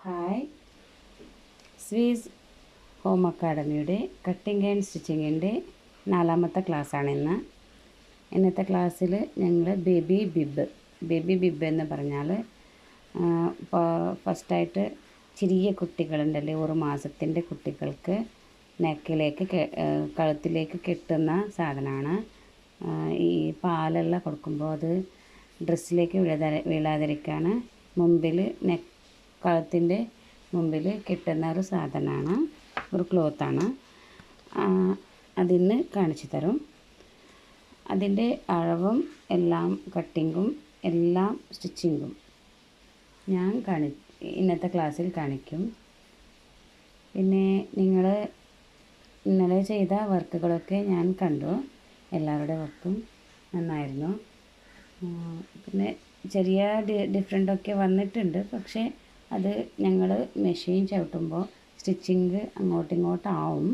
Hi Suez home അക്കാഡമിയുടെ cutting and സ്റ്റിച്ചിങ്ങിന്റെ നാലാമത്തെ ക്ലാസ്സാണ് ഇന്ന്. ഇന്നത്തെ ക്ലാസ്സിൽ ഞങ്ങൾ ബേബി ബിബ് ബേബി ബിബ് എന്ന് പറഞ്ഞാൽ ഫസ്റ്റായിട്ട് ചെറിയ കുട്ടികളുണ്ടല്ലേ ഒരു മാസത്തിന്റെ കുട്ടികൾക്ക് നെക്കിലേക്ക് കഴുത്തിലേക്ക് കെട്ടുന്ന സാധനമാണ് ഈ പാലെല്ലാം കൊടുക്കുമ്പോൾ അത് ഡ്രസ്സിലേക്ക് വീഴാതെ വീഴാതിരിക്കാണ് മുമ്പിൽ നെക്ക് കഴുത്തിന്റെ മുമ്പിൽ കെട്ടുന്ന ഒരു സാധനമാണ്. ഒരു ക്ലോത്താണ് അതിന്ന് കാണിച്ചു തരും. അതിന്റെ അളവും എല്ലാം കട്ടിങ്ങും എല്ലാം സ്റ്റിച്ചിങ്ങും ഞാൻ കാണി ഇന്നത്തെ ക്ലാസ്സിൽ കാണിക്കും. പിന്നെ നിങ്ങൾ ഇന്നലെ ചെയ്ത വർക്കുകളൊക്കെ ഞാൻ കണ്ടു. എല്ലാവരുടെ വർക്കും നന്നായിരുന്നു. പിന്നെ ചെറിയ ഡിഫറെന്റൊക്കെ വന്നിട്ടുണ്ട്. പക്ഷേ അത് ഞങ്ങൾ മെഷീൻ ചവിട്ടുമ്പോൾ സ്റ്റിച്ചിങ് അങ്ങോട്ടും ഇങ്ങോട്ടാവും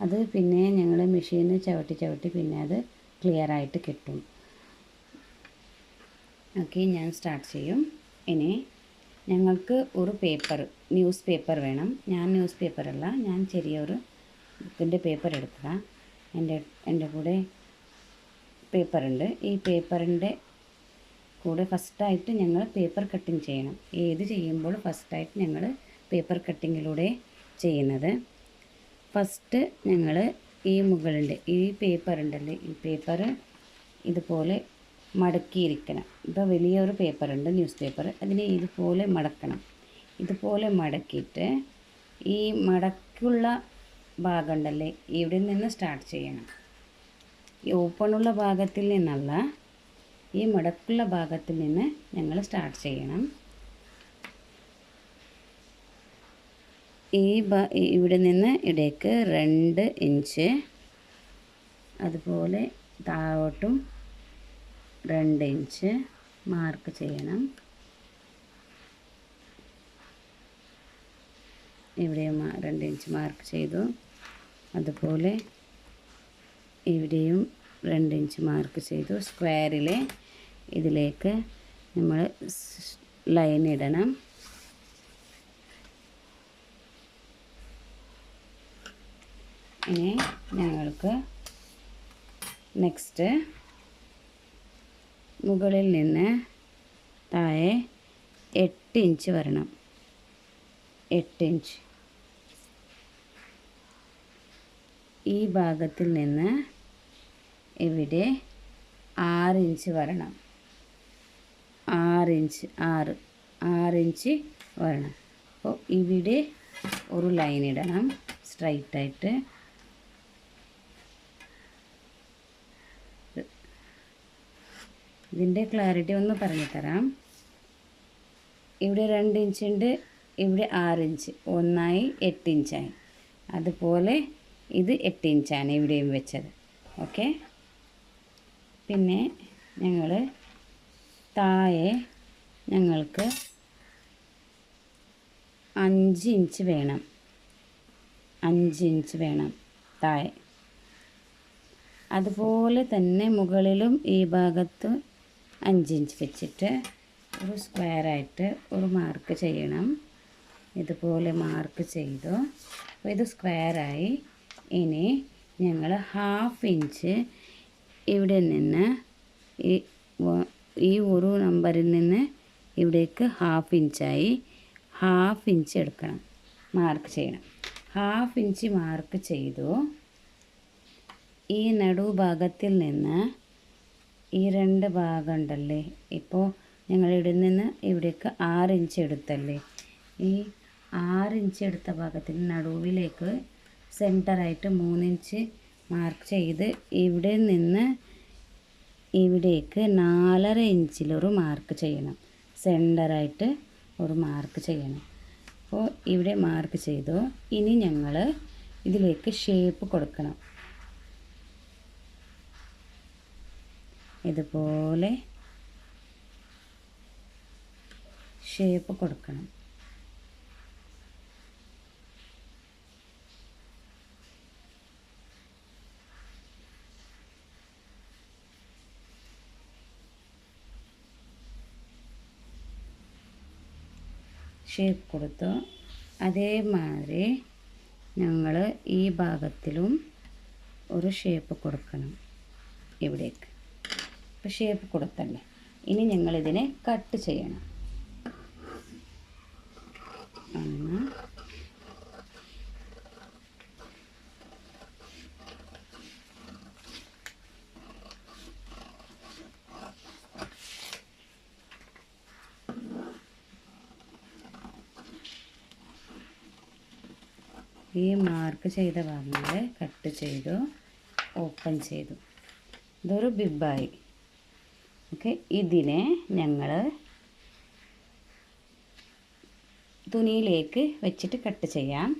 അത് പിന്നെ ഞങ്ങൾ മെഷീന് ചവിട്ടി ചവിട്ടി പിന്നെ അത് ക്ലിയർ ആയിട്ട് കിട്ടും. ഓക്കെ ഞാൻ സ്റ്റാർട്ട് ചെയ്യും. ഇനി ഞങ്ങൾക്ക് ഒരു പേപ്പർ ന്യൂസ് പേപ്പർ വേണം. ഞാൻ ന്യൂസ് പേപ്പറല്ല ഞാൻ ചെറിയൊരു ബുക്കിന്റെ പേപ്പർ എടുക്കുക എന്റെ എന്റെ കൂടെ പേപ്പറുണ്ട് ഈ പേപ്പറിന്റെ കൂടെ ഫസ്റ്റായിട്ട് ഞങ്ങൾ പേപ്പർ കട്ടിങ് ചെയ്യണം. ഏത് ചെയ്യുമ്പോൾ ഫസ്റ്റായിട്ട് ഞങ്ങൾ പേപ്പർ കട്ടിങ്ങിലൂടെ ചെയ്യുന്നത്. ഫസ്റ്റ് ഞങ്ങൾ ഈ മുകളിന്റെ ഈ പേപ്പർ ഉണ്ടല്ലേ ഈ പേപ്പർ ഇതുപോലെ മടക്കിയിരിക്കണം. ഇപ്പോൾ വലിയൊരു പേപ്പർ ഉണ്ട് ന്യൂസ് പേപ്പർ അതിനെ ഇതുപോലെ മടക്കണം. ഇതുപോലെ മടക്കിയിട്ട് ഈ മടക്കുള്ള ഭാഗം ഉണ്ടല്ലേ ഇവിടെ നിന്ന് സ്റ്റാർട്ട് ചെയ്യണം. ഈ ഓപ്പണുള്ള ഭാഗത്തിൽ നിന്നല്ല ഈ മുടക്കുള്ള ഭാഗത്ത് നിന്ന് ഞങ്ങൾ സ്റ്റാർട്ട് ചെയ്യണം. ഈ ഇവിടെ നിന്ന് ഇടയ്ക്ക് രണ്ട് ഇഞ്ച് അതുപോലെ താഴോട്ടും രണ്ട് ഇഞ്ച് മാർക്ക് ചെയ്യണം. ഇവിടെയും രണ്ട് ഇഞ്ച് മാർക്ക് ചെയ്തു. അതുപോലെ ഇവിടെയും രണ്ട് ഇഞ്ച് മാർക്ക് ചെയ്തു. സ്ക്വയറിലെ ഇതിലേക്ക് നമ്മൾ ലൈൻ ഇടണം. ഇനി ഞങ്ങൾക്ക് നെക്സ്റ്റ് മുകളിൽ നിന്ന് താഴെ എട്ട് ഇഞ്ച് വരണം. എട്ട് ഇഞ്ച് ഈ ഭാഗത്തിൽ നിന്ന് ഇവിടെ ആറ് ഇഞ്ച് വരണം. ആറ് ഇഞ്ച് ആറ് ആറ് ഇഞ്ച് വരണം അപ്പോൾ ഇവിടെ ഒരു ലൈൻ ഇടണം. സ്ട്രൈറ്റ് ആയിട്ട്. ഇതിന്റെ ക്ലാരിറ്റി ഒന്ന് പറഞ്ഞു തരാം ഇവിടെ രണ്ട് ഇഞ്ച് ഉണ്ട് ഇവിടെ ആറ് ഇഞ്ച് ഒന്നായി എട്ട് ഇഞ്ചായി അതുപോലെ ഇത് എട്ട് ഇഞ്ചാണ് ഇവിടെയും വെച്ചത്. ഓക്കെ പിന്നെ ഞങ്ങൾ താഴെ ഞങ്ങൾക്ക് അഞ്ച് ഇഞ്ച് വേണം. അഞ്ച് ഇഞ്ച് വേണം താഴെ. അതുപോലെ തന്നെ മുകളിലും ഈ ഭാഗത്ത് അഞ്ച് ഇഞ്ച് വെച്ചിട്ട് ഒരു സ്ക്വയറായിട്ട് ഒരു മാർക്ക് ചെയ്യണം. ഇതുപോലെ മാർക്ക് ചെയ്തു. അപ്പോൾ ഇത് സ്ക്വയറായി ഇനി ഞങ്ങൾ ഹാഫ് ഇഞ്ച് ഇവിടെ നിന്ന് ഈ ഈ ഒരു നമ്പറിൽ നിന്ന് ഇവിടേക്ക് ഹാഫ് ഇഞ്ചായി ഹാഫ് ഇഞ്ച് എടുക്കണം. മാർക്ക് ചെയ്യണം. ഹാഫ് ഇഞ്ച് മാർക്ക് ചെയ്തു. ഈ നടുഭാഗത്തിൽ നിന്ന് ഈ രണ്ട് ഭാഗം ഉണ്ടല്ലേ? ഇപ്പോൾ ഞങ്ങൾ ഇവിടെ നിന്ന് ഇവിടേക്ക് ആറ് ഇഞ്ച് എടുത്തല്ലേ? ഈ ആറ് ഇഞ്ച് എടുത്ത ഭാഗത്തിന് നടുവിലേക്ക് സെന്ററായിട്ട് മൂന്നിഞ്ച് മാർക്ക് ചെയ്ത് ഇവിടെ നിന്ന് ഇവിടേക്ക് നാലര ഇഞ്ചിലൊരു മാർക്ക് ചെയ്യണം. സെന്ററായിട്ട് ഒരു മാർക്ക് ചെയ്യണം. അപ്പോൾ ഇവിടെ മാർക്ക് ചെയ്തു. ഇനി ഞങ്ങൾ ഇതിലേക്ക് ഷേപ്പ് കൊടുക്കണം. ഇതുപോലെ ഷേപ്പ് കൊടുക്കണം. ഷേപ്പ് കൊടുത്തു. അതേമാതിരി ഞങ്ങൾ ഈ ഭാഗത്തിലും ഒരു ഷേപ്പ് കൊടുക്കണം. ഇവിടേക്ക്. ഇപ്പോൾ ഷേപ്പ് കൊടുത്തല്ലേ? ഇനി ഞങ്ങളിതിനെ കട്ട് ചെയ്യണം ഒന്ന് ഈ മാർക്ക് ചെയ്ത ഭാഗങ്ങൾ കട്ട് ചെയ്തു ഓപ്പൺ ചെയ്തു. ഇതൊരു ബിബായി. ഓക്കെ ഇതിനെ ഞങ്ങൾ തുണിയിലേക്ക് വെച്ചിട്ട് കട്ട് ചെയ്യാം.